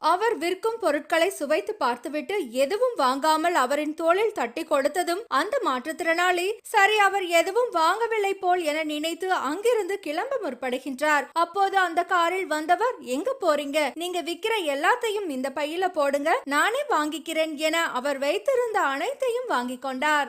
அவர் விற்கும் பொருட்களை சுவைத்து பார்த்துவிட்டு எதுவும் வாங்காமல் அவரின் தோளில் தட்டி கொடுத்ததும் அந்த மாற்றுத்திறனாளி சரி அவர் எதுவும் வாங்கவில்லை போல் என நினைத்து அங்கிருந்து கிளம்ப முற்படுகின்றார். அப்போது அந்த காரில் வந்தவர் எங்க போறீங்க? நீங்க விக்கிற எல்லாத்தையும் இந்த பையில போடுங்க. நானே வாங்கிக்கிறேன் என அவர் வைத்திருந்த அனைத்தையும் வாங்கிக் கொண்டார்.